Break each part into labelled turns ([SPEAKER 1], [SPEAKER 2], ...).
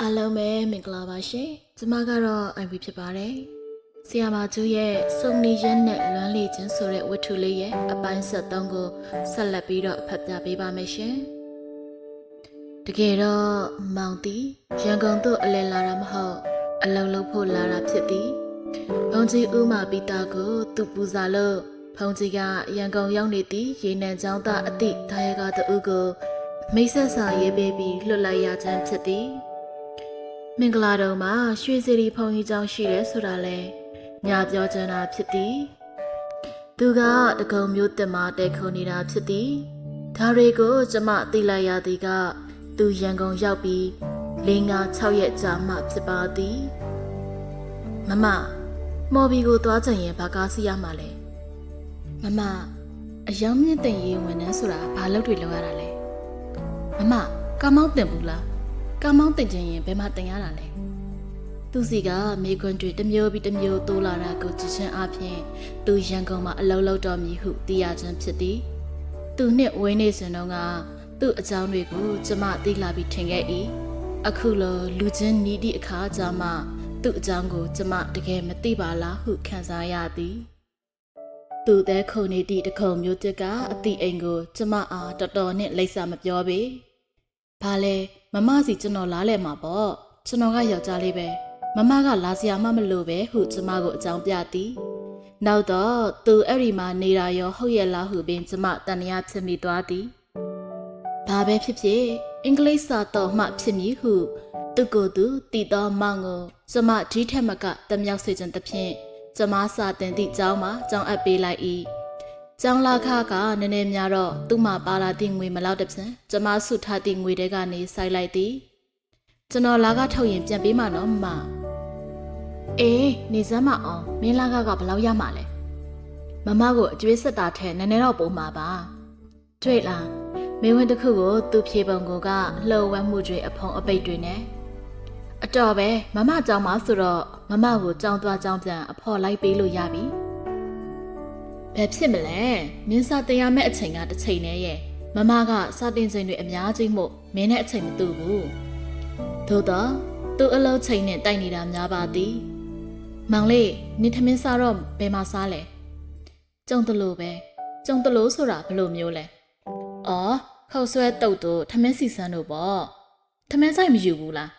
[SPEAKER 1] အားလုံးပဲမင်္ဂလာပါရှင်။ကျွန်မကတော့ IB ဖြစ်ပါတယ်။ဆီယာမာကျူရဲ့စုံနေရက်နဲ့လွမ်းလေခြင်းဆိုတဲ့ဝတ္ထုလေးရဲ့အပိုင်း73ကိုဆက်လက်ပြီးတော့ဖတ်ပြပေးပါမယ်ရှင်။တကယ်တော့မောင်တီရန်ကုန်သို့အလည်လာတာမဟုတ်အလုံးလုံးဖို့လာတာဖြစ်သည်။ဘုံကြီးဦးမာပီတာကိုသူ့ပူဇာလို့ဘုံကြီးကရန်ကုန်ရောက်နေသည့်ရေနံချောင်းသားအသည့်ဒါယကတူကိုမိတ်ဆက်စာရေးပေးပြီးလွတ်လိုက်ရခြင်းဖြစ်သည်။ မင်္ဂလာတုံမှာရွှေစီရီဖုန်ကြီးကျောင်းရှိတယ်ဆိုတာလဲညာပြောချင်တာဖြစ်သည်သူကတကုံမျိုးတင်မတဲခုံနေတာဖြစ်သည်ဒါတွေကိုကျမသိလိုက်ရသည်က သူရန်ကုန်ရောက်ပြီး၄၅6ရက်ကြာမှဖြစ်ပါသည်မမမော်ဘီကိုသွားချင်ရင်ဘာကားစီးရမှာလဲမမအယောင်မြင့်တင်ရေးဝန်ထမ်းဆိုတာဘာလုပ်တွေလုပ်ရတာလဲမမကားမောင်းတင်ဘူးလား ကားမောင်းတင်ခြင်းရင်ဘယ်မှာတင်ရတာလဲသူစီကမိကွန်းတွေတစ်မျိုးပြီးတစ်မျိုးတိုးလာတာကိုကြည့်ချင်းအပြင်သူရန်ကုန်မှာအလုံးလုံးတော်မည်ဟုသိရခြင်းဖြစ်သည်သူနှစ်ဝင်းနေစဉ်တုန်းကသူ့အကြောင်းတွေကိုကျမသိလာပြီးထင်ခဲ့၏အခုလိုလူချင်းနီးသည့်အခါကျမှသူ့အကြောင်းကိုကျမတကယ်မသိပါလားဟုခံစားရသည်သူတဲ့ခုန်နေသည့်တခုံမျိုးတစ်ကအတိအိမ်ကို ကျမအားတော်တော်နဲ့လိပ်စာမပြောပေဘာလဲ မမစီကျွန်တော်လားလဲမှာပေါ့ကျွန်တော်ကယောက်ျားလေးပဲမမကလာစရာမှမလိုပဲဟုကျမကိုအကြောင်းပြသည်နောက်တော့သူအဲ့ဒီမှာနေတာရောဟုတ်ရဲ့လားဟုပင်ကျမတန်ရာဖြစ်မိသွားသည်ဘာပဲဖြစ်ဖြစ်အင်္ဂလိပ်စာတော့မှဖြစ်မည်ဟုသူကိုယ်သူတည်တော်မောင်ကိုကျမဒီထက်မကတမြောက်စေခြင်းတဖြင့်ကျမစာတင်သည့်အကြောင်းမှာကြောင်းအပ်ပေးလိုက်၏ ကျောင်းလာခကနည်းနည်းများတော့သူ့မှာပါလာသည့်ငွေမလောက်တဖြင့်ကျမဆုထားသည့်ငွေတွေကနေစိုက်လိုက်သည်ကျွန်တော်လာကထုတ်ရင်ပြန်ပေးမှာနော်မမအေးနေစမ်းမအောင်မင်းလာကကဘယ်လောက်ရမှာလဲမမကိုအကျွေးဆက်တာထဲနည်းနည်းတော့ပို့မှာပါတွေ့လားမင်းဝင်တစ်ခုကိုသူ့ဖြေပုံကိုကလှုပ်ဝက်မှုတွေအဖုံအပိတ်တွေနဲ့အတော်ပဲမမကြောင်းပါဆိုတော့မမကိုကြောင်းသွားကြောင်းပြန်အဖော်လိုက်ပေးလို့ရပြီ ဘယ်ဖြစ်မလဲမင်းစာတင်ရမယ့်အချိန်ကတစ်ချိန်နဲ့ရဲ့မမကစာတင်ချိန်တွေအများကြီးမို့မင်းနဲ့အချိန်မတူဘူးသို့တော့သူ့အလုပ်ချိန်နဲ့တိုက်နေတာများပါသည်မောင်လေးနေထမင်းစားတော့ဘယ်မှာစားလဲကြုံတလို့ပဲကြုံတလို့ဆိုတာဘယ်လိုမျိုးလဲအော်ခောက်ဆွဲတုတ်တို့ထမင်းစီစန်းတို့ပေါ့ထမင်းဆိုင်မယူဘူးလား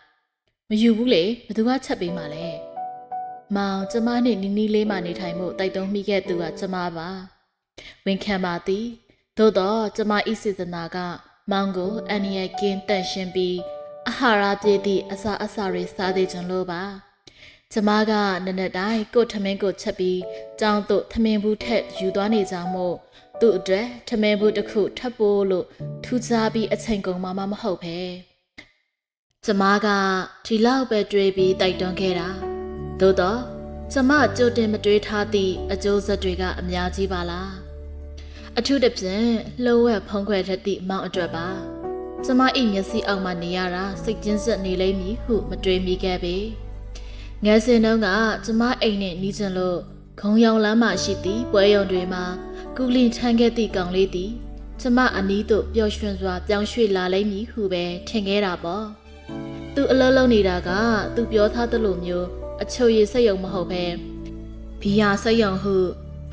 [SPEAKER 1] မယူဘူးလေဘသူကချက်ပေးမှလဲ မောင်ကျမနဲ့နီနီလေးမှနေထိုင်မှုတိုက်တွန်းမိခဲ့သူကကျမပါဝန်ခံပါသည်သို့တော့ကျမဤစေတနာကမောင်ကိုအန်နီရဲ့ကင်းတန့်ရှင်းပြီးအာဟာရပြည့်သည့်အစာအစာတွေစားသေးခြင်းလို့ပါကျမကနနက်တိုင်းကို့ထမင်းကိုချက်ပြီးကြောင်းတို့ထမင်းဘူးထက်ယူသွားနေကြမို့သူ့အတွက်ထမင်းဘူးတစ်ခုထပ်ပိုးလို့ထူးခြားပြီးအချိန်ကုန်မှမမဟုတ်ပဲကျမကဒီလောက်ပဲတွေးပြီးတိုက်တွန်းခဲ့တာ သို့တော့ကျမကြိုတင်မတွေးထားသည့်အကျိုးဆက်တွေကအများကြီးပါလားအထူးသဖြင့်လှုပ်ဝက်ဖုံးခွဲတတ်သည့်မောင်အတွက်ပါကျမအိမျက်စိအောက်မှာနေရတာစိတ်ကျဉ်စက်နေလိမ့်မည်ဟုမတွေးမိခဲ့ပေငယ်စဉ်တုန်းကကျမအိမ်နဲ့နီးစင်လို့ခုံရောင်လမ်းမှရှိသည့်ပွဲရုံတွေမှာကူလင်ထမ်းခဲ့သည့်ကောင်လေးသည်ကျမအနီးသို့ပျော်ရွှင်စွာပြောင်းရွှေ့လာလိမ့်မည်ဟုပဲထင်ခဲ့တာပေါ့သူအလုံးလုံးနေတာကသူပြောထားသလိုမျိုး အချိုရည်စိတ်ယုံမဟုတ်ပဲဘီယာစိတ်ယုံဟု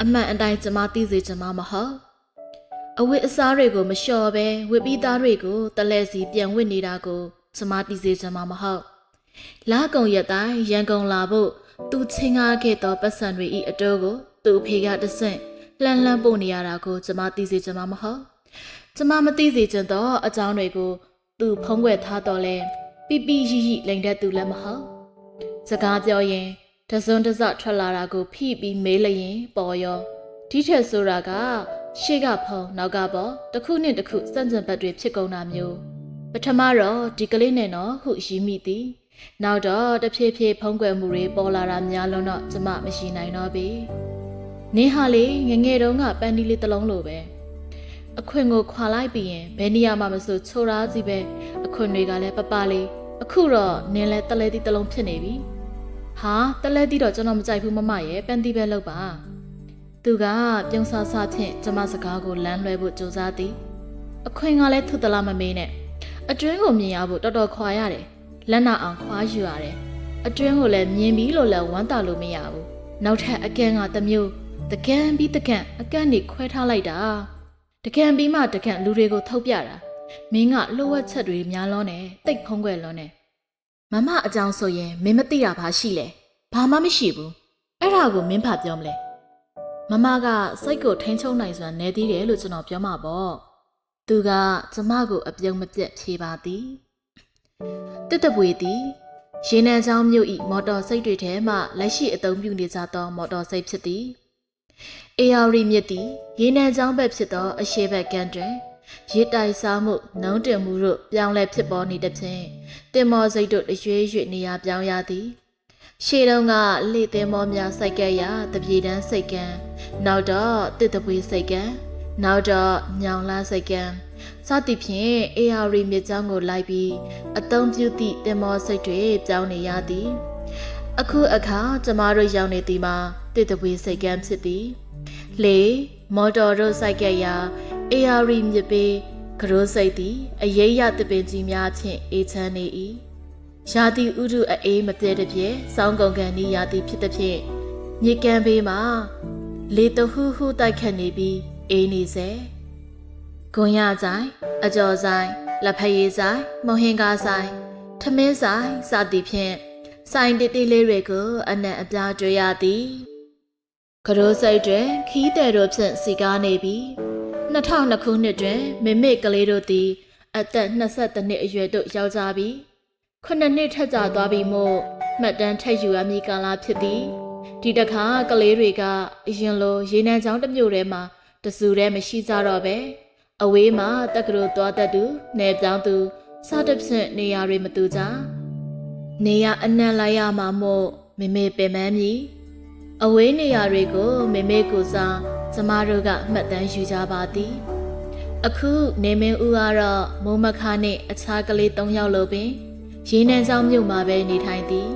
[SPEAKER 1] အမှန်အတိုင်းကျမသိစေချင်မှာမဟုတ်အဝတ်အစားတွေကိုမလျှော်ပဲဝတ်ပြီးသားတွေကိုတလဲစီပြန်ဝတ်နေတာကိုကျမသိစေချင်မှာမဟုတ်လာကုံရက်တိုင်းရန်ကုန်လာဖို့သူချင်းကားခဲ့သောပတ်စံတွေဤအတိုးကိုသူ့အဖေကတဆင့်လှမ်းလှမ်းပို့နေရတာကိုကျမသိစေချင်မှာမဟုတ်ကျမမသိစေချင်သောအကြောင်းတွေကိုသူဖုံးကွယ်ထားတော့လဲပိပိရိရိလိန်တဲ့သူလည်းမဟုတ် စကားပြောရင်တစွန်းတစထွက်လာတာကိုဖိပြီးမေးလျင်ပေါ်ရောဒီထက်ဆိုတာကရှေ့ကဖုံနောက်ကပေါ်တစ်ခုနဲ့တစ်ခုစန့်ကျင်ဘက်တွေဖြစ်ကုန်တာမျိုးပထမတော့ဒီကလေးနဲ့တော့ဟုရီးမိသည်နောက်တော့တဖြည်းဖြည်းဖုံးကွယ်မှုတွေပေါ်လာတာများလွန်းတော့ကျမမရှိနိုင်တော့ပြီနင်းဟာလေငငယ်တုန်းကပန်းဒီလေးတစ်လုံးလိုပဲအခွင့်ကိုခွာလိုက်ပြီးရင်ဘယ်နေရာမှမဆိုချိုသားစီပဲအခွင့်တွေကလည်းပပလေးအခုတော့နင်းလဲတလဲတီတစ်လုံးဖြစ်နေပြီ ဟာတလဲတီတော့ကျွန်တော်မကြိုက်ဘူးမမရဲ့ပန်တီပဲလောက်ပါသူကပြုံးဆဆဖြင့်ကျမစကားကိုလမ်းလွှဲဖို့ကြိုးစားသည်အခွင့်ကလည်းသူ့တလားမမေးနဲ့အတွင်းကိုမြင်ရဖို့တော်တော်ခွာရတယ်လက်နာအောင်ခွာယူရတယ်အတွင်းကိုလည်းမြင်ပြီးလို့လည်းဝမ်းသာလို့မရဘူးနောက်ထပ်အကန့်ကတစ်မျိုးတကန်ပြီးတကန်အကန့်နေခွဲထားလိုက်တာတကန်ပြီးမှတကန်လူတွေကိုထုတ်ပြတာမင်းကလှုပ်ဝက်ချက်တွေများလွန်းတယ်တိတ်ဖုံးကွယ်လွန်းတယ် မမအကြောင်းဆိုရင်မင်းမသိတာဘာရှိလဲဘာမှမရှိဘူးအဲ့ဒါကိုမင်းဖပြောမလဲမမကစိတ်ကိုထိန်းချုပ်နိုင်စွာနေသေးတယ်လို့ကျွန်တော်ပြောမှာပေါ့သူကကျမကိုအပြုံးမပြတ်ဖြေပါသည်တစ်တပွေသည်ရေနံချောင်းမြို့ဤမော်တော်စိတ်တွေထဲမှလက်ရှိအသုံးပြုနေကြသောမော်တော်စိတ်ဖြစ်သည်အေယာရီမြစ်သည်ရေနံချောင်းဘက်ဖြစ်သောအရှေ့ဘက်ကမ်းတွင် ရေတိုက်စားမှုနှုံးတင်မှုတို့ပြောင်းလဲဖြစ်ပေါ်နေသည်ဖြင့်တင်မောစိတ်တို့ရွေးရွေနေရာပြောင်းရသည်ရှေ့တုန်းကလေတင်မောများစိုက်ကဲ့ရာတပြေတန်းစိတ်ကံနောက်တော့တစ်တပွေစိတ်ကံနောက်တော့ညောင်လားစိတ်ကံစသည်ဖြင့်အေယာရီမြစ်ကြောင်းကိုလိုက်ပြီးအသုံးပြုသည့်တင်မောစိတ်တွေပြောင်းနေရသည်အခုအခါကျမတို့ရောက်နေသည်မှာတစ်တပွေစိတ်ကမ်းဖြစ်သည်လေမော်တော်တို့စိုက်ကဲ့ရာ အေယာရီမြစ်ပေကရိုးစိတ်သည်အရေးရတပင်ကြီးများဖြင့်အေးချမ်းနေ၏ရာသီဥတုအေးမပြဲတပြဲစောင်းကုန်ကန်ဤရာသီဖြစ်သည်ဖြင့်မြစ်ကမ်းဘေးမှာလေတဟူးဟူးတိုက်ခတ်နေပြီးအေးနေစေဂွန်ရဆိုင်အကျော်ဆိုင်လက်ဖက်ရည်ဆိုင်မုံဟင်ကားဆိုင်ထမင်းဆိုင်စသည်ဖြင့်ဆိုင်တိတိလေးတွေကိုအနံ့အပြားတွေ့ရသည်ကရိုးစိတ်တွင်ခီးတဲ့တို့ဖြင့်စီကားနေပြီး 2002ခုနှစ်တွင်မမေကလေးတို့သည် အသက်22နှစ်အရွယ်တို့ရောက်ကြပြီးခုနှစ်နှစ်ထက်ကြာသွားပြီမို့မှတ်တမ်းထက်ယူရမည်ကာလဖြစ်သည်ဒီတခါကလေးတွေကအရင်လိုရေနံချောင်းတစ်မျိုးထဲမှာတစုတည်းမရှိကြတော့ပဲအဝေးမှာတက္ကသိုလ်သွားတတ်သူနယ်ပြောင်းသူစသဖြင့်နေရာတွေမတူကြနေရအနှံ့လိုက်ရမှာမို့မေမေပင်ပန်းမည်အဝေးနေရာတွေကိုမေမေကိုစား ကျမတို့ကမှတ်တမ်းယူကြပါသည်အခုနေမင်းဦးကတော့မုံမခါနှင့်အခြားကလေး၃ယောက်လိုပင်ရေနံဆောင်မြို့မှာပဲနေထိုင်သည်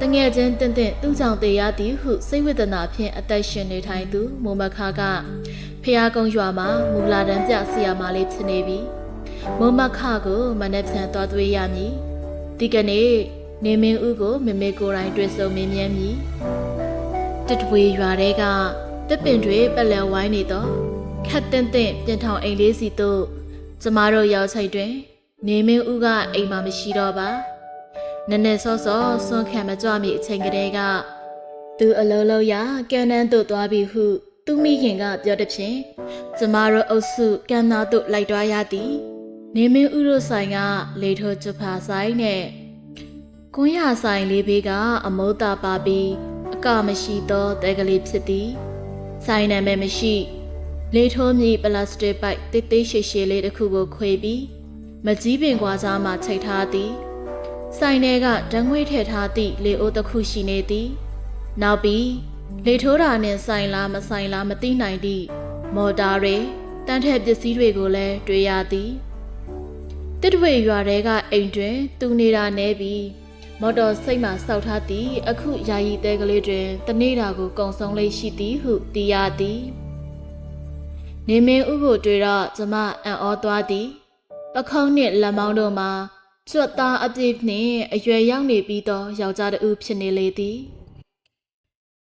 [SPEAKER 1] တငယ်ချင်းတင့်တင့်သူ့ကြောင့်တည်ရသည်ဟုစိတ်ဝိဒနာဖြင့်အသက်ရှင်နေထိုင်သူမုံမခါကဖျားကုန်းရွာမှာမူလာတန်းပြဆရာမလေးဖြစ်နေပြီမုံမခါကိုမနေ့ပြန်သွားတွေ့ရမည်ဒီကနေ့နေမင်းဦးကို မမေကိုယ်တိုင်တွေ့ဆုံမင်းမြန်းမည်တစ်တွေရွာတဲက တစ်ပင်တွေပက်လယ်ဝိုင်းနေတော့ခက်တင့်တင့်ပြင်ထောင်အိမ်လေးစီတို့ကျမတို့ရောက်ချိတ်တွင် နေမင်းဦးကအိမ်မှာမရှိတော့ပါနည်းနည်းစောစောစွန့်ခံမကြွမီအချိန်ကလေးကသူအလုံးလုံးရကန်နန်းတို့သွားပြီဟု သူမိခင်ကပြောတဲ့ဖြင့်ကျမတို့အုပ်စုကန်နာတို့လိုက်သွားရသည် နေမင်းဥရုဆိုင်ကလေထိုးချဖာဆိုင်နဲ့ကွန်းရဆိုင်လေးဘေးကအမုတ်တာပါပြီးအကမရှိသောတဲကလေးဖြစ်သည် ဆိုင်နာမည်မရှိ လေထိုးမြေပလတ်စတစ်ပိုက်တိတ်တိတ်ရှည်ရှည်လေးတစ်ခုကိုခွေပြီးမကြီးပင်ကွာစားမှချိန်ထားသည်ဆိုင်ထဲကဓာငွေထည့်ထားသည့်လေအိုးတစ်ခုရှိနေသည်နောက်ပြီးလေထိုးတာနဲ့ဆိုင်လားမဆိုင်လားမသိနိုင်သည့်မော်တာတွေတန်းထက်ပစ္စည်းတွေကိုလည်းတွေ့ရသည်တစ်တွေရွာတဲကအိမ်တွင် သူနေတာနေပြီး မော်တော်စိတ်မှစောက်ထားသည့်အခုယာယီတဲကလေးတွင်တနေ့တာကိုကုံဆုံးလေးရှိသည်ဟုသိရသည်နေမင်းဥကိုတွေ့တော့ကျမအံ့ဩသွားသည်ပခုံးနှင့်လက်မောင်းတို့မှာကျွတ်သားအပြည့်နှင့်အရွယ်ရောက်နေပြီးသောယောက်ျားတစ်ဦးဖြစ်နေလေသည်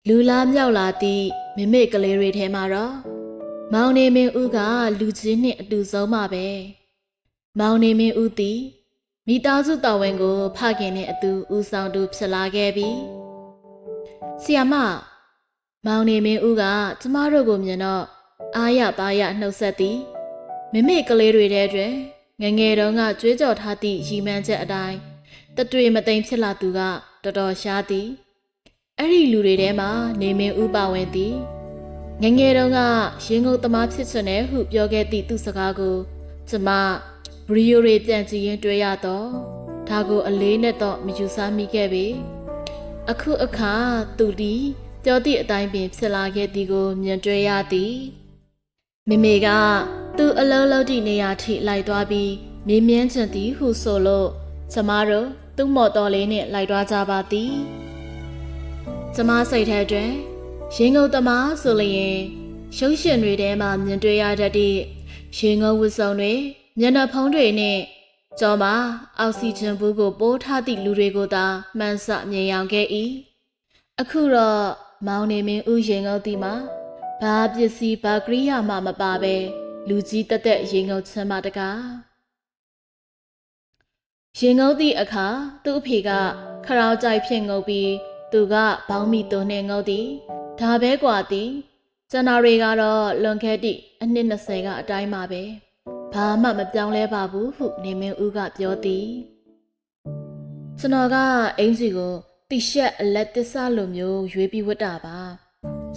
[SPEAKER 1] လူလားမြောက်လာသည့်မိမိကလေးတွေထဲမှာတော့မောင်နေမင်းဦးကလူချင်းနှင့်အတူဆုံးပါပဲမောင်နေမင်းဦးသည် မိသားစုတော်ဝင်ကို ဖခင်နှင့်အတူဦးဆောင်သူဖြစ်လာခဲ့ပြီဆီယမမောင်နေမင်းဦးကကျမတို့ကိုမြင်တော့အားရပါရနှုတ်ဆက်သည်မိမိကလေးတွေထဲတွင်ငယ်ငယ်တုန်းကကြွေးကြော်ထားသည့်ရီမန်းချက်အတိုင်းတတွေ့မသိမ်ဖြစ်လာသူကတော်တော်ရှားသည်အဲ့ဒီလူတွေထဲမှာနေမင်းဥပါဝင်သည်ငယ်ငယ်တုန်းကရင်ငုတ်သမားဖြစ်ချင်တယ်ဟုပြောခဲ့သည့်သူစကားကိုကျမ ဗရီယိုတွေပြန်ကြည့်ရင်တွေ့ရတော့ဒါကိုအလေးနဲ့တော့မယူဆမိခဲ့ပေအခုအခါသူဒီပြောသည့်အတိုင်းပင်ဖြစ်လာခဲ့သည်ကိုမြင်တွေ့ရသည်မိမိကသူအလုံးလုံးတိနေရာထိလိုက်သွားပြီးမင်းမြန်းချင်သည်ဟုဆိုလို့ကျမတို့သူ့မော်တော်လေးနဲ့လိုက်သွားကြပါသည်ကျမစိတ်ထဲတွင်ရင်ငုတ်သမားဆိုလျင်ရုပ်ရှင်တွေထဲမှာမြင်တွေ့ရတတ်သည့်ရင်ငုတ်ဝတ်စုံတွေ မျက်နှာဖုံးတွေနဲ့ ကျော်မှာအောက်ဆီဂျင်ဘူးကိုပိုးထားသည့်လူတွေကိုသာမှန်းဆမြင်ရောင်ခဲ့၏အခုတော့မောင်နေမင်းဥရင်ငုတ်သည်မှာဘာပစ္စည်းဘာကရိယာမှမပါပဲလူကြီးတက်တက်ရင်ငုတ်ချမ်းမတကားရင်ငုတ်သည့်အခါသူ့အဖေကခရောင်ကြိုက်ဖြစ်ငုတ်ပြီးသူကဘောင်းမီသွန်းနှင့်ငုတ်သည်ဒါပဲกว่าသည်ကျန်တာတွေကတော့လွန်ခဲ့သည့်အနှစ်20ကအတိုင်းပါပဲ ဘာမှမပြောင်းလဲပါဘူးဟုနေမင်းဦးကပြောသည်ကျွန်တော်ကအင်ဂျီကိုတီရှက်အလက်တစ္ဆလိုမျိုးရွေးပြီးဝတ်တာပါ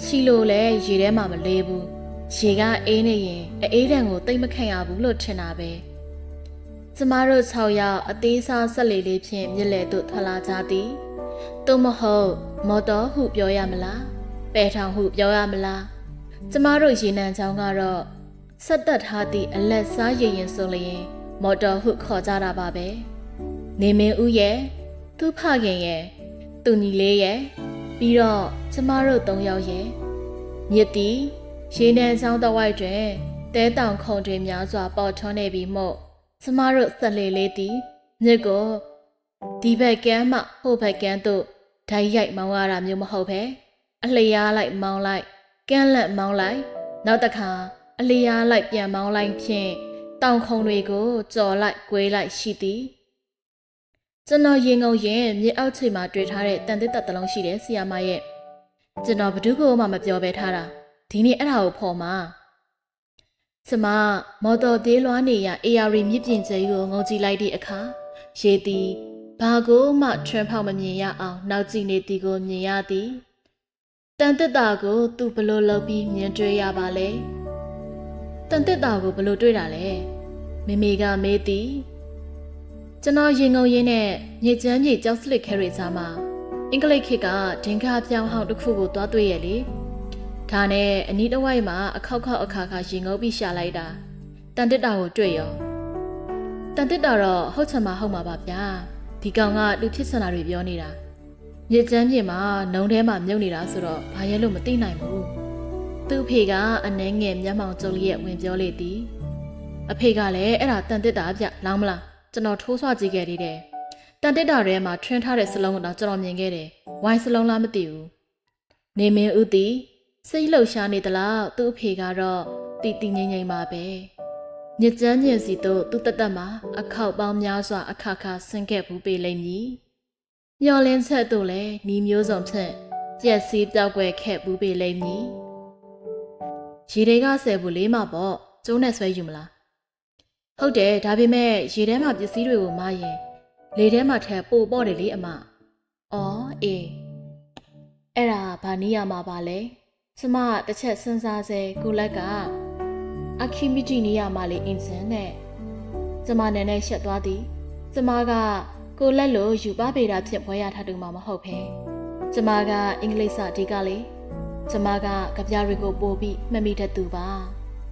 [SPEAKER 1] ချီလိုလဲရေထဲမှာမလေးဘူးရေကအေးနေရင်အေးတံကိုတိတ်မခံရဘူးလို့ထင်တာပဲကျမတို့6ယောက်အသေးစားဆက်လေလေးဖြင့်မြစ်လေသို့ထွက်လာကြသည်သို့မဟုတ်မော်တော်ဟုပြောရမလားပဲထောင်ဟုပြောရမလားကျမတို့ရေနံချောင်းကတော့ ဆက်တက်ထားသည့်အလက်စားရရင်ဆိုလျင်မော်တော်ဟုခေါ်ကြတာပါပဲနေမင်းဦးရဲ့သူ့ဖခင်ရဲ့သူညီလေးရဲ့ပြီးတော့ကျမတို့၃ယောက်ရဲ့မြစ်တီရေနံချောင်းတစ်ဝိုက်တွင်တဲတောင်ခုံတွေများစွာပေါ်ထွန်းနေပြီးမို့ကျမတို့ဆက်လေလေးသည်မြစ်ကိုဒီဘက်ကမ်းမှဟိုဘက်ကမ်းသို့ဓာတ်ရိုက်မောင်းရတာမျိုးမဟုတ်ပဲအလျားလိုက်မောင်းလိုက်ကန်းလက်မောင်းလိုက်နောက်တစ်ခါ အလျားလိုက်ပြန်မောင်းလိုက်ဖြင့်တောင်ခုံတွေကိုကြော်လိုက်၊ကွေးလိုက်ရှိသည်ကျွန်တော်ရင်ငုံရင်မြေအောက်ခြေမှာတွေ့ထားတဲ့တန်တစ်သက်တစ်လုံးရှိတယ်ဆီယာမရဲ့ကျွန်တော်ဘယ်သူကမှမပြောဘဲထားတာဒီနေ့အဲ့ဒါကိုဖော်မှာကျမမော်တော်သေးလွှားနေရ AR မြစ်ပြင်ကျဲကိုငုံကြည့်လိုက်သည့်အခါရေသည်ဘာကိုမှထွန်းဖောက်မမြင်ရအောင်နောက်ကြည့်နေသည်ကိုမြင်ရသည်တန်တစ်တာကိုသူဘလို့လုပ်ပြီးမြင်တွေ့ရပါလဲ တန်တစ်တာကိုဘလို့တွေ့တာလဲမေမေကမေးသည်ကျွန်တော်ရင်ငုံရင်းနဲ့မြေချမ်းမြေကြောက်စလစ်ခဲတွေကြားမှာအင်္ဂလိပ်ခေတ်ကဒင်္ဂါပြောင်းဟောင်းတစ်ခုကိုသွားတွေ့ရလေဒါနဲ့အနီးတစ်ဝိုက်မှာအခောက်ခောက်အခါခါရင်ငုံပြီးရှာလိုက်တာတန်တစ်တာကိုတွေ့ရောတန်တစ်တာတော့ဟုတ်ချင်မှဟုတ်မှာပါဗျာဒီကောင်ကလူဖြစ်စင်တာတွေပြောနေတာမြေချမ်းမြေမှာနှုံထဲမှာမြုပ်နေတာဆိုတော့ဘာရဲလို့မသိနိုင်ဘူး သူ့ဖေကအနှဲငယ်မျက်မှောင်ကျုံလျက်ဝင်ပြောလေသည်အဖေကလည်းအဲ့ဒါတန်တစ်တာဗျလောင်းမလားကျွန်တော်ထိုးဆွကြည့်ခဲ့သေးတယ်တန်တစ်တာထဲမှာထွန်းထားတဲ့စလုံးကတော့ကျွန်တော်မြင်ခဲ့တယ်ဝိုင်းစလုံးလားမသိဘူးနေမင်းဦးသည်စိတ်လှုပ်ရှားနေသလားသူ့အဖေကတော့တီတီငိမ့်ငိမ့်ပါပဲညစ်ကြမ်းညင်စီတို့သူ့တသက်မှာအခောက်ပေါင်းများစွာအခါခါဆင်းခဲ့ဘူးပေလိမ့်မည်မျော်လင်းချက်တို့လည်းဤမျိုးစုံဖြင့်ပြက်စီးပြောက်ွယ်ခဲ့ဘူးပေလိမ့်မည် ရေတွေကဆယ်ဘူးလေးမှပေါ့ကျိုးနဲ့ဆွဲယူမလားဟုတ်တယ်ဒါပေမဲ့ရေထဲမှာပစ္စည်းတွေကိုမရင်လေထဲမှာထက်ပိုပေါ့တယ်လေအမ။အော်အေးအဲ့ဒါဘာနည်းရမှာပါလဲ။ကျမတစ်ချက်စဉ်းစားစေကိုလက်ကအခီမီတီနည်းရမှာလေအင်စင်နဲ့ကျမနည်းနည်းရှက်သွားသည်။ကျမကကိုလက်လိုယူပပေတာဖြစ်ပွဲရထားတူမှာမဟုတ်ပဲ။ကျမကအင်္ဂလိပ်စာဒီကလေ ကျမကကြပြားတွေကိုပို့ပြီးမှတ်မိတတ်သူပါ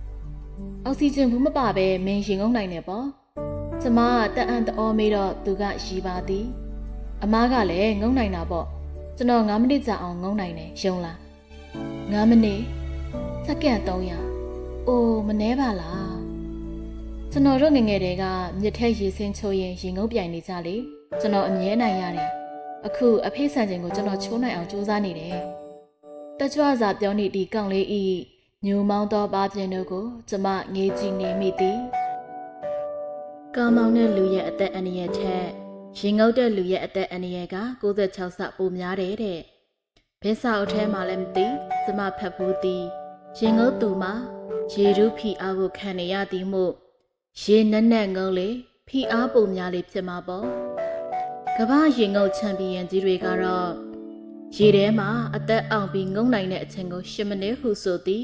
[SPEAKER 1] ။အောက်ဆီဂျင်ဘူးမပါပဲမင်းရင်ငုံနိုင်နေပေါ့။ကျမကတအံ့တအောမေးတော့သူကရီပါသည်။အမားကလည်းငုံနိုင်တာပေါ့။ကျွန်တော်9မိနစ်ကြာအောင်ငုံနိုင်တယ်ယုံလား။9မိနစ်စက္ကန့်300အိုးမနှဲပါလား။ကျွန်တော်တို့ငယ်ငယ်တည်းကမြစ်ထက်ရေစင်းချိုးရင်ရင်ငုံပြိုင်နေကြလေ။ကျွန်တော်အမြဲနိုင်ရတယ်။အခုအဖေဆန်ချိန်ကိုကျွန်တော်ချိုးနိုင်အောင်ကြိုးစားနေတယ်။ တကြွစာပြောနေဒီကောင်လေးဤညူမောင်းသောပါပြင်းတို့ကိုကျမငေးကြည့်နေမိသည်ကားမောင်းတဲ့လူရဲ့အသက်အန္တရာယ်ထက်ရင်ငုတ်တဲ့လူရဲ့အသက်အန္တရာယ်က96ဆပိုများတယ်တဲ့ဘဲစာအုပ်ထဲမှာလည်းမသိကျမဖတ်ဘူးသည်ရင်ငုတ်သူမှာရေရူးဖီအားကိုခံနေရသည်မို့ရေနက်နက်ငုံလေဖီအားပုံများလေဖြစ်မှာပေါ့ကမ္ဘာရင်ငုတ်ချန်ပီယံကြီးတွေကတော့ ရေထဲမှာအသက်အောင်ပြီးငုံနိုင်တဲ့အချိန်ကို10မိနစ်ဟုဆိုသည်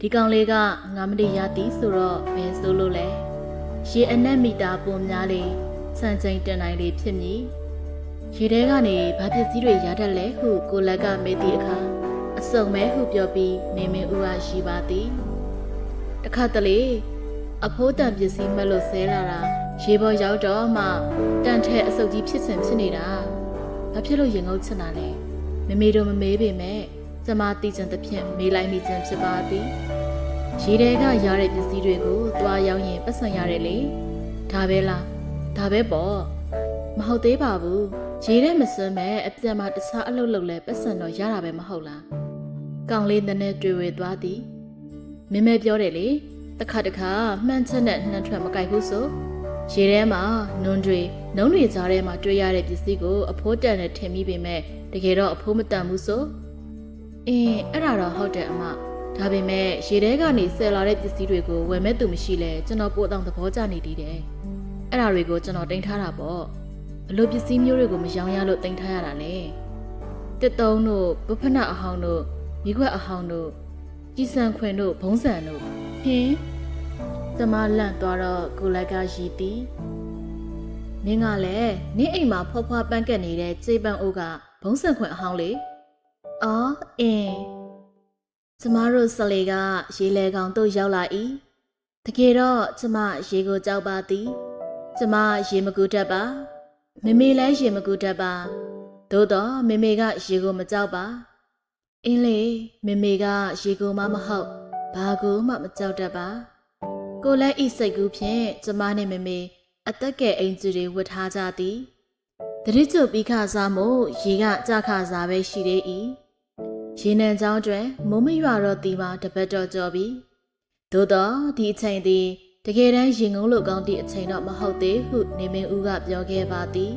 [SPEAKER 1] ဒီကောင်လေးက9မိနစ်ရသည်ဆိုတော့ဘယ်ဆိုလို့လဲရေအနက်မီတာပုံများလေစံချိန်တင်နိုင်လေဖြစ်မည်ရေထဲကနေဘာပစ္စည်းတွေရတတ်လဲဟုကိုလက်ကမေးသည့်အခါအစုံမဲဟုပြောပြီးနေမင်းဦးကရှိပါသည်တခါတလေအဖိုးတန်ပစ္စည်းမလို့ဆဲလာတာရေပေါ်ရောက်တော့မှတန်ထဲအစုပ်ကြီးဖြစ်စဉ်ဖြစ်နေတာဘာဖြစ်လို့ရင်ငုတ်ချင်တာလဲ မမေတို့မမေးပေမဲ့ကျမတီးကျင်သဖြင့်မေးလိုက်မိခြင်းဖြစ်ပါသည်ရေထဲကရတဲ့ပစ္စည်းတွေကိုသွားရောက်ရင်ပတ်စံရတယ်လေဒါပဲလားဒါပဲပေါ့မဟုတ်သေးပါဘူးရေထဲမစွမ်းမဲ့အပြန်မှာတခြားအလုပ်လုပ်လဲပတ်စံတော့ရတာပဲမဟုတ်လားကောင်လေးနည်းနည်းတွေ့ဝေသွားသည်မင်းမဲပြောတယ်လေတစ်ခါတစ်ခါမှန်ချက်နဲ့နှမ်းထွက်မကြိုက်ဘူးဆိုရေထဲမှာနွန်းတွေနှုံးတွေကြားထဲမှာတွေ့ရတဲ့ပစ္စည်းကိုအဖိုးတန်နဲ့ထင်မိပေမဲ့ တကယ်တော့အဖိုးမတန်ဘူးဆိုအင်းအဲ့ဒါတော့ဟုတ်တယ်အမဒါပေမဲ့ရေထဲကနေဆယ်လာတဲ့ပစ္စည်းတွေကိုဝယ်မဲ့သူမရှိလဲကျွန်တော်ပို့တော့သဘောကျနေတည်တယ်အဲ့ဒါတွေကိုကျွန်တော်တင်ထားတာပေါ့ဘလို့ပစ္စည်းမျိုးတွေကိုမရောင်းရလို့တင်ထားရတာလေတစ်တုံးတို့ဘုဖနအဟောင်းတို့မိခွက်အဟောင်းတို့ကြီးစံခွင်တို့ဘုံစံတို့ဟင်းကျမလန့်သွားတော့ကိုလိုက်ကရီတီနင်းကလည်းနင်းအိမ်မှာဖွားဖွားပန်းကက်နေတဲ့ကျေပန်းအိုးက ဘုံစံခွင်အဟောင်းလေအော်အင်းကျမတို့ဆလေကရေလေကောင်တို့ရောက်လာ၏တကယ်တော့ကျမရေကိုကြောက်ပါသည်ကျမရေမကူတတ်ပါမမေလည်းရေမကူတတ်ပါသို့တော့မမေကရေကိုမကြောက်ပါအင်းလေမမေကရေကိုမှမဟုတ်ဘာကိုမှမကြောက်တတ်ပါကိုလည်းဤစိတ်ကူးဖြင့်ကျမနဲ့မမေအသက်ကဲအိမ်ကြီးတွေဝတ်ထားကြသည် တတိကျပြီးခစားမှုရေကကြခစားပဲရှိသေး၏ရေနံချောင်းတွင်မုံမရွာတော့တီမှာတပတ်တော့ကြော်ပြီသို့တော့ဒီအချိန်သည်တကယ်တမ်းရင်ငုံလို့ကောင်းသည့်အချိန်တော့မဟုတ်သေးဟုနေမင်းဦးကပြောခဲ့ပါသည်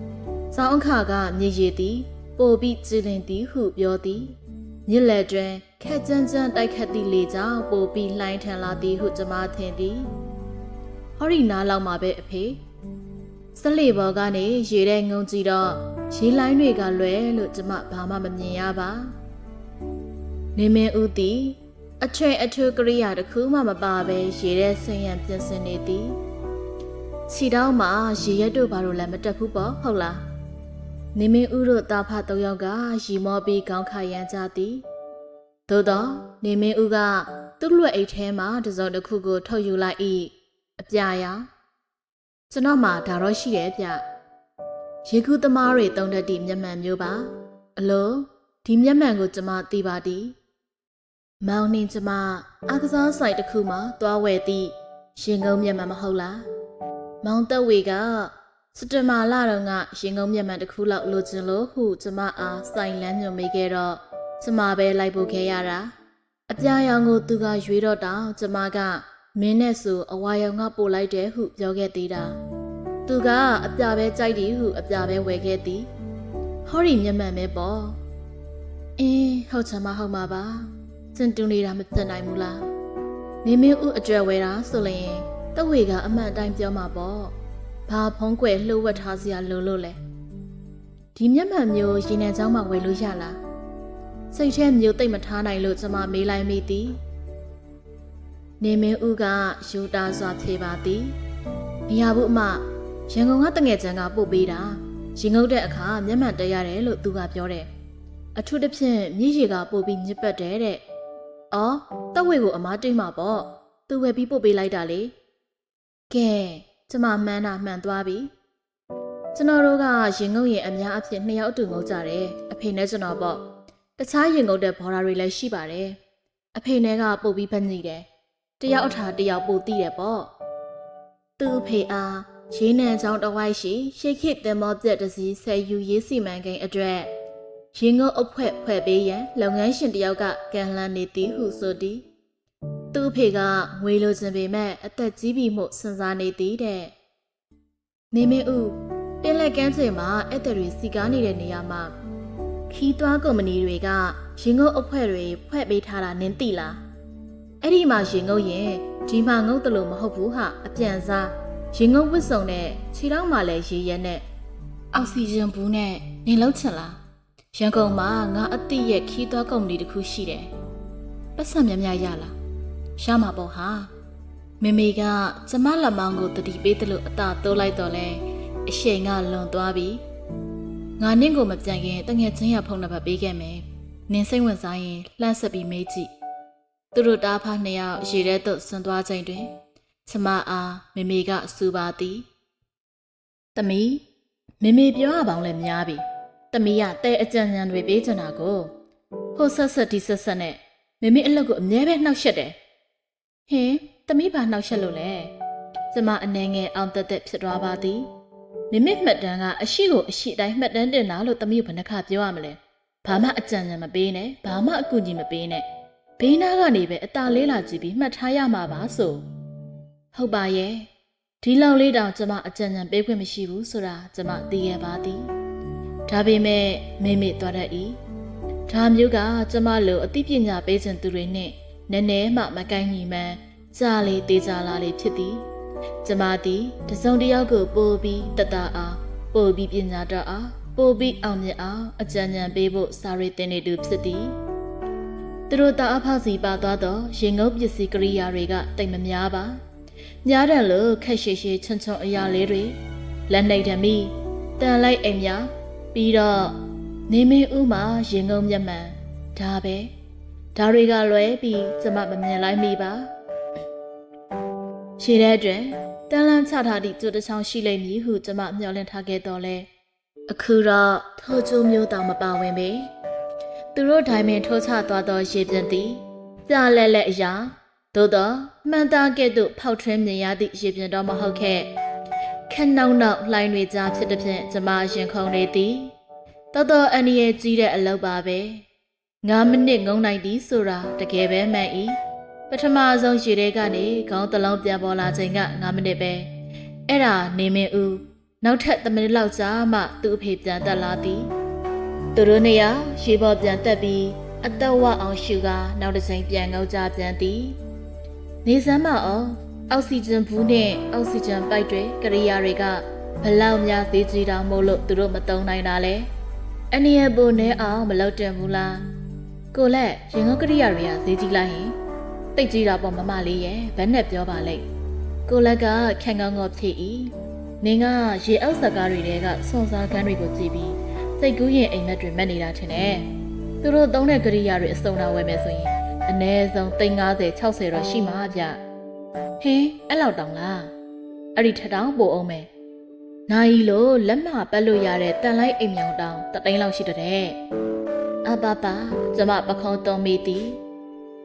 [SPEAKER 1] ။စောင်းအခါကမြေရည်သည်ပိုပြီးကြည်လင်သည်ဟုပြောသည်။မြစ်လက်တွင်ခက်ကြမ်းကြမ်းတိုက်ခတ်သည့်လေကြောင့်ပိုပြီးလှိုင်းထန်လာသည်ဟုကျွန်မထင်သည်။ဟောရီနားလောက်မှာပဲအဖေ။ စလေဘော်ကနေရေထဲငုံကြည့်တော့ရေလိုင်းတွေကလွယ်လို့ကျွန်မဘာမှမမြင်ရပါ။နေမင်းဦးသည်အထွေအထူးကရိယာတစ်ခုမှမပါဘဲရေထဲဆင်းရန်ပြင်ဆင်နေသည်ခြေတောင်းမှာရေရက်တို့ဘာလို့လဲမတက်ဘူးပေါ့ဟုတ်လားနေမင်းဦးတို့တာဖသုံးယောက်ကရီမောပြီးခေါင်းခါရမ်းကြသည်သို့တော့နေမင်းဦးကသူ့လွက်အိတ်ထဲမှာတစုံတစ်ခုကိုထုတ်ယူလိုက်၏အပြာရောင် ကျွန်တော်မှဒါတော့ရှိတယ်ဗျရေကူးသမားတွေတုံးတတ်သည့်မျက်မှန်မျိုးပါ အလိုဒီမျက်မှန်ကိုကျွန်မသိပါသည်မောင်နှင်းကျမအားကစားဆိုင်တစ်ခုမှာသွားဝယ်သည့်ရင်ကုန်းမျက်မှန်မဟုတ်လားမောင်တက်ဝေကစတမာလာတော့ကရင်ကုန်းမျက်မှန်တစ်ခုလောက်လိုချင်လို့ဟုကျမအားဆိုင်လမ်းညွှန်မိခဲ့တော့ကျမပဲလိုက်ဖို့ခဲ့ရတာအပြာရောင်ကိုသူကရွေးတော့တောင်ကျမက မင်းနဲ့ဆိုအဝါရောင်ကပို့လိုက်တယ်ဟုပြောခဲ့သေးတာသူကအပြာပဲကြိုက်တယ်ဟုအပြာပဲဝယ်ခဲ့သည်ဟောဒီမျက်မှန်ပဲပေါ့အင်းဟုတ်ချင်မဟုတ်မှာပါစင်တူနေတာမပြတ်နိုင်ဘူးလားနေမင်းဦးအကြွယ်ဝဲတာဆိုလျင်တဝေကအမှန်အတိုင်းပြောမှာပေါ့ဘာဖုံးကွယ်လှုပ်ဝက်ထားစရာလိုလို့လဲဒီမျက်မှန်မျိုးရင်နံချောင်းမှာဝယ်လို့ရလားစိတ်ထဲမျိုးသိမ့်မထားနိုင်လို့ကျွန်မမေးလိုက်မိသည် နေမင်းဦးကယူတာစွာဖြေပါသည်မရဘူးအမရန်ကုန်ကတငယ်ချန်ကပို့ပေးတာရင်ငုတ်တဲ့အခါမျက်မှန်တက်ရတယ်လို့သူကပြောတယ်အထူးသဖြင့်မြည်ရီကပို့ပြီးညစ်ပတ်တယ်တဲ့။အော်တက်ဝေကိုအမားတိတ်မှာပေါ့။သူဝယ်ပြီးပို့ပေးလိုက်တာလေ။ကဲကျမမှန်းတာမှန်သွားပြီ။ကျွန်တော်တို့ကရင်ငုံရင်အများအဖြစ်နှစ်ယောက်အတူငုံကြတယ်။အဖေနဲ့ကျွန်တော်ပေါ့။တခြားရင်ငုံတဲ့ဘော်ဒါတွေလည်းရှိပါတယ်။အဖေနဲ့ကပို့ပြီးဖက်ညိတယ်။ တယောက်အထာတယောက်ပို့တည်တယ်ပေါ့။သူ့အဖေအားရေးနံချောင်းတစ်ဝိုက်ရှိရှေခိတ်တင်မောပြက်တစ်စီးဆယ်ယူရေးစီမံကိန်းအတွက်ရင်ငုံအဖွဲဖွဲ့ပေးရန်လုပ်ငန်းရှင်တယောက်ကကန်လှန်နေသည်ဟုဆိုသည်သူ့အဖေကငွေလိုချင်ပေမဲ့အသက်ကြီးပြီမှုစဉ်းစားနေသည်တဲ့နေမင်းဦးပင်လက်ကန်းချိန်မှာအဲ့တဲ့တွေစီကားနေတဲ့နေရာမှာခီးသွွားကုမ္ပဏီတွေကရင်ငုံအဖွဲတွေဖွဲ့ပေးထားတာနင်းသိလား အဲ့ဒီမှာရင်ငုံရင်ဒီမှာငုံတလို့မဟုတ်ဘူးဟာအပြန်စားရင်ငုံဝစ်စုံနဲ့ခြေထောက်မှာလည်းရေရဲနဲ့အောက်ဆီဂျင်ဘူးနဲ့နေလောက်ချင်လားရန်ကုန်မှာငါအတိရဲ့ခီးသွွားကုမ္ပဏီတစ်ခုရှိတယ်။ပတ်စံများများရလား။ရမှာပေါ့ဟာ။မေမေကကျမလက်မောင်းကိုတတိပေးတယ်လို့အသာတိုးလိုက်တော့လဲအရှိန်ကလွန်သွားပြီ။ငါနင့်ကိုမပြန်ခင်တငယ်ချင်းရဖုန်းနံပါတ်ပေးခဲ့မယ်။နင်စိတ်ဝင်စားရင်လှမ်းဆက်ပြီးမေးကြည့်။ သူတို့တားဖားနှစ်ယောက်ရေထဲသို့ဆွန်သွားချိန်တွင်ကျမအားမေမေကစူပါသည်။တမီမေမေပြောရပေါင်းလဲများပြီ။တမီးကတဲအကြံဉာဏ်တွေပေးချင်တာကိုဟိုဆက်ဆက်ဒီဆက်ဆက်နဲ့မမေအလုပ်ကိုအမြဲပဲနှောက်ရှက်တယ်ဟင်တမီးဘာနှောက်ရှက်လို့လဲကျမအနေငယ်အောင်တက်တက်ဖြစ်သွားပါသည်မိမိမှတ်တမ်းကအရှိကိုအရှိတိုင်းမှတ်တမ်းတင်တာလို့သမီးကဘယ်နှခါပြောရမလဲဘာမှအကြံဉာဏ်မပေးနဲ့ဘာမှအကူအညီမပေးနဲ့ ဘေးနားကနေပဲအตาလေးလာကြည့်ပြီးမှတ်ထားရမှာပါဆိုဟုတ်ပါရဲ့ဒီလောက်လေးတောင်ကျမအကြံဉာဏ်ပေးခွင့်မရှိဘူးဆိုတာကျမသိရပါသည်ဒါပေမဲ့မိမိသွားတတ်၏ဒါမျိုးကကျမလိုအသိပညာပေးခြင်းသူတွေနဲ့နည်းနည်းမှမကိုင်းညီမှန်းကြားလေသေးကြလာလေဖြစ်သည်ကျမသည်တစုံတစ်ယောက်ကိုပို့ပြီးတတအားပို့ပြီးပညာတတ်အားပို့ပြီးအောင်မြင်အောင်အကြံဉာဏ်ပေးဖို့စာရေးတင်နေသူဖြစ်သည် သူတို့တာအဖောက်စီပါသွားသောရင်ငုပ်ပစ္စည်းကရိယာတွေကတိတ်မများပါများတယ်လို့ခက်ရှည်ရှည်ချွန်ချွန်အရာလေးတွေလက်နှိပ်ဓမီတန်လိုက်အိမ်များပြီးတော့နေမင်းဥမှာရင်ငုံမျက်မှန်ဒါပဲဒါတွေကလွဲပြီးကျမမမြင်လိုက်မိပါရှည်တဲ့အတွက်တန်လန်းချထားသည့်ကြိုတစ်ချောင်းရှိလိမ့်မည်ဟုကျွန်မမျှော်လင့်ထားခဲ့တော့လဲအခုတော့ထိုးချိုးမျိုးတောင်မပါဝင်ပေ သူတို့ဒိုင်မင်ထိုးချသွားသောရေပြင်းသည်ပြလက်လက်အရာသို့သောမှန်သားကဲ့သို့ဖောက်ထွင်းမြင်ရသည့်ရေပြင်းတော့မဟုတ်ခဲ့ခက်နှောက်နှောက်လှိုင်းတွေကြားဖြစ်သည်ဖြင့်ကျွန်မရင်ခုန်နေသည်တော်တော်အန္တရာယ်ကြီးတဲ့အလုပ်ပါပဲ9မိနစ်ငုံနိုင်သည်ဆိုတာတကယ်ပဲမှန်၏ပထမဆုံးရေထဲကနေခေါင်းတစ်လုံးပြန်ပေါ်လာချိန်က9မိနစ်ပဲအဲ့ဒါနေမင်းဦးနောက်ထပ်10မိနစ်လောက်ကြာမှသူ့အဖေပြန်တက်လာသည် သူတို့နေရာရေပေါ်ပြန်တက်ပြီးအသက်ဝအောင်ရှူကနောက်တစ်ချိန်ပြန်ငုံကြပြန်သည်နေစမ်းမအောင်အောက်ဆီဂျင်ဘူးနဲ့အောက်ဆီဂျင်ပိုက်တွေကရိယာတွေကဘလောက်များသေးကြီးတောင်မို့လို့သူတို့မတုံနိုင်တာလဲအနည်းအပိုနဲ့အောင်မလောက်တင်ဘူးလားကိုလက်ရင်ငုတ်ကရိယာတွေကသေးကြီးလိုက်ရင်တိတ်ကြီးတာပေါ့မမလေးရဲ့ဘယ်နဲ့ပြောပါလိမ့်ကိုလက်ကခံကောင်းကောဖြစ်၏နင်ကရေအောက်စကားတွေတဲကစွန်စားကန်းတွေကိုကြည့်ပြီး စိတ်ကူးရင်အိမ်မက်တွေမက်နေတာထင်တယ်သူတို့သုံးတဲ့ကရိယာတွေအစုံတာဝယ်မယ်ဆိုရင်အနည်းဆုံး350 60တော့ရှိမှာဗျဟင်းအဲ့လောက်တောင်လားအဲ့ဒီထက်တောင်ပိုအောင်မယ်နိုင်လို့လက်မပတ်လို့ရတဲ့တန်လိုက်အိမ်မြောင်တောင်တသိန်းလောက်ရှိတဲ့အဘပါကျမပခုံးတုံးမိသည်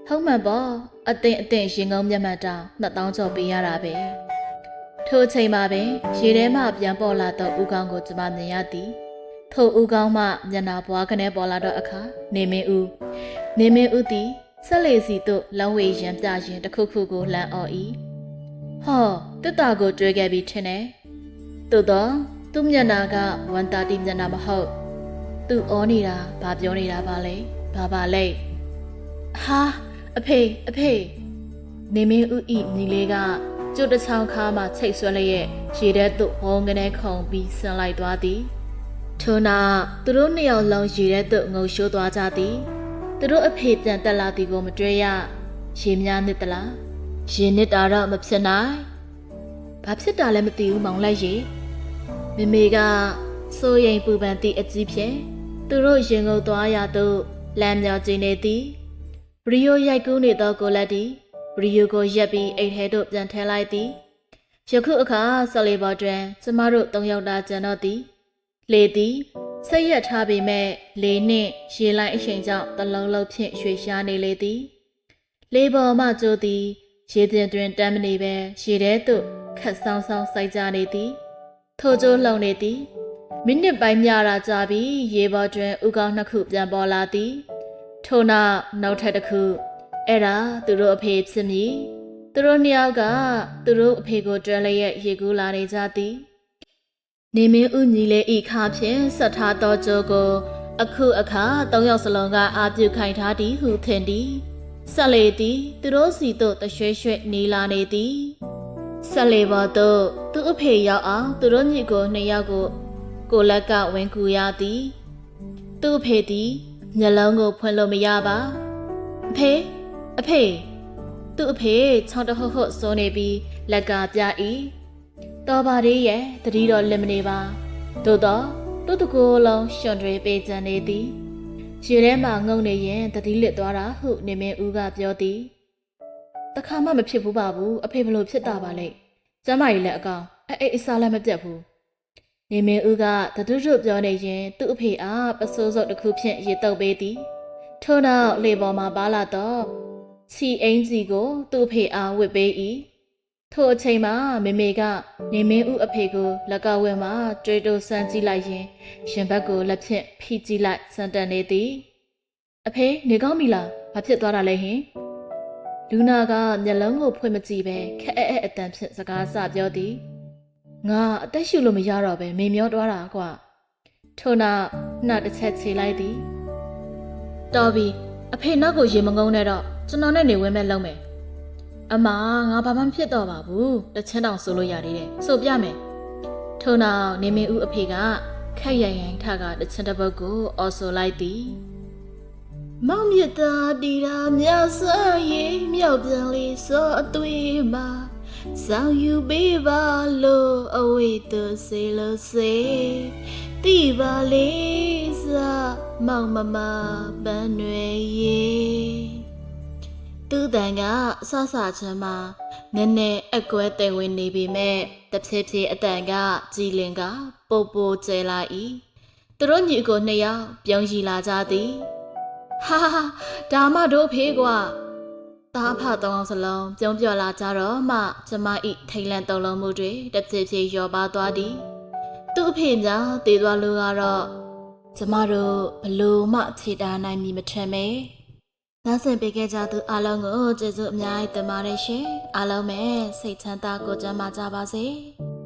[SPEAKER 1] ဟုတ်မှန်ပေါ့အသင်အသင်ရင်ကုန်းမျက်မှန်တောင်2000ကျော်ပေးရတာပဲထိုအချိန်မှာပဲရေထဲမှပြန်ပေါ်လာသောဥကောင်းကိုကျမမြင်ရသည် ထိုဥကောင်းမှမျက်နာပွားကနေပေါ်လာတော့အခါနေမင်းဦးနေမင်းဦးသည်ဆက်လေစီသို့လောင်းဝေရံပြရင်တစ်ခုခုကိုလှမ်းအော်၏ဟောတက်တာကိုတွေ့ခဲ့ပြီးထင်တယ်သို့တော့သူ့မျက်နာကဝန်တာတီမျက်နာမဟုတ်သူအောနေတာဘာပြောနေတာပါလဲဘာပါလဲဟာအဖေအဖေနေမင်းဦးဤညီလေးကကျွတ်တစ်ချောင်းခါမှချိတ်ဆွဲလျက်ရေထဲသို့ဟောင်းကနေခုန်ပြီးဆင်းလိုက်သွားသည် ထို့နောက်သူတို့နှစ်ယောက်လုံးရေထဲသို့ငုံရှိုးသွားကြသည်သူတို့အဖေပြန်တက်လာသည်ကိုမတွေ့ရရေများနစ်သလားရေနစ်တာတော့မဖြစ်နိုင်ဘာဖြစ်တာလဲမသိဘူးမောင်လိုက်ရေမမေကစိုးရိမ်ပူပန်သည့်အကြီးဖြင့်သူတို့ရင်ငုံသွားရသို့လမ်းမြောက်ကျင်းနေသည်ဗရီယိုရိုက်ကူးနေသောကိုလက်သည်ဗရီယိုကိုရက်ပြီးအိတ်ထဲသို့ပြန်ထဲလိုက်သည်ယခုအခါဆက်လီဘော်တွင်ကျမတို့၃ယောက်သားကျန်တော့သည် လေသည်ဆက်ရက်ထားပေမဲ့လေနှင့်ရေလိုက်အချိန်ကြောင့်တလုံးလုံးဖြင့်ရွှေရှားနေလေသည်လေပေါ်မှကျိုးသည်ရေပြင်တွင်တမ်းမနေပဲရေထဲသို့ခတ်ဆောင်းဆောင်းစိုက်ကြနေသည်ထိုကျိုးလှုံနေသည်မိနစ်ပိုင်းမြတာကြာပြီးရေပေါ်တွင်ဥကောင်းနှစ်ခုပြန်ပေါ်လာသည်ထို့နောက်နောက်ထပ်တစ်ခုအဲ့ဒါသူတို့အဖေဖြစ်မည်သူတို့နှစ်ယောက်ကသူတို့အဖေကိုတွဲလျက်ရေကူးလာနေကြသည် နေမင်းဥညီလေးဤခါဖြင့်ဆက်ထားသောကြိုးကို အခုအခါသုံးယောက်စလုံးကအာပြုခိုင်ထားသည်ဟုထင်သည်ဆက်လေသည် သူတို့စီသို့တရွှဲရွှဲနေလာနေသည်ဆက်လေပေါ်သို့သူအဖေရောက်အောင်သူတို့ညီကိုနှစ်ယောက်ကို ကိုလက်ကဝင်ကူရသည်သူ့အဖေသည်မျက်လုံးကိုဖွင့်လို့မရပါအဖေအဖေသူ့အဖေချောင်းတဟုတ်ဟုတ်စိုးနေပြီးလက်ကပြ၏ တော်ပါသေးရဲ့တတိတော်လက်မနေပါသို့တော့သူ့တကူလုံးရှင်တွေပေးကြံနေသည်ရေထဲမှာငုံနေရင်တတိလစ်သွားတာဟုနေမင်းဦးကပြောသည်တခါမှမဖြစ်ဘူးပါဘူးအဖေဘလို့ဖြစ်တာပါလဲကျမ်းမာကြီးလည်းအကောင်အဲ့အဲ့အစားလည်းမပြတ်ဘူးနေမင်းဦးကတတုတုပြောနေရင် သူ့အဖေအားပစိုးစုပ်တစ်ခုဖြင့်ရေတုပ်ပေးသည်ထို့နောက်လေပေါ်မှာပါလာတော့ချီအင်းကြီးကို သူ့အဖေအားဝစ်ပေး၏ ထိုအချိန်မှာမေမေကနေမင်းဦးအဖေကိုလက်ကဝဲမှာတွေ့တိုဆန်းကြည့်လိုက်ရင်ရင်ဘတ်ကိုလက်ဖြင့်ဖိကြည့်လိုက်စံတန်နေသည်အဖေနေကောင်းပြီလားဘာဖြစ်သွားတာလဲဟင်လူနာကမျက်လုံးကိုဖွင့်မကြည့်ပဲခက်အဲအဲအတန်ဖြင့်စကားစပြောသည်ငါအသက်ရှူလို့မရတော့ပဲမေမျောသွားတာကွာထို့နောက်နှာတစ်ချက်ခြေလိုက်သည်တော်ပြီအဖေနောက်ကိုရေမငုံနဲ့တော့ကျွန်တော်နဲ့နေဝဲမဲ့လုံးမယ် အမငါဘာမှမဖြစ်တော့ပါဘူးတချမ်းတောင်ဆိုလို့ရသေးတယ်ဆိုပြမယ်ထို့နောက်နေမင်းဦးအဖေကခက်ရိုင်ရိုင်ထကတချမ်းတစ်ပုတ်ကိုအော်ဆိုလိုက်သည်မောင်မြတ်တာတီတာမြဆာရေးမြောက်ပြန်လေးစောအသွေးမှာဆောင်ယူပေးပါလို့အဝိတစေလို့စေတိပါလေးစားမောင်မမပန်းွယ်ရေး သူ့တန်ကအဆဆချမ်းမှာနည်းနည်းအကွဲတဲ့ဝင်နေပေမဲ့တဖြည်းဖြည်းအတန်ကကြည်လင်ကပိုပိုကျဲလာ၏သူတို့ညီကိုနှစ်ယောက်ပြုံးရီလာကြသည်ဟာဟာဟာဒါမှတို့ဖေးကွာတားဖသုံးအောင်စလုံးပြုံးပြော်လာကြတော့မှကျမဤထိတ်လန့်တုန်လုံးမှုတွေတဖြည်းဖြည်းလျော့ပါသွားသည်သူ့အဖေများတည်သွားလို့ကတော့ကျမတို့ဘလို့မှခြေတာနိုင်မည်မထင်ပဲ နားဆင်ပေးခဲ့ကြသူအားလုံးကိုကျေးဇူးအများကြီးတင်ပါတယ်ရှင်အားလုံးပဲစိတ်ချမ်းသာကိုယ်ကျန်းမာကြပါစေ။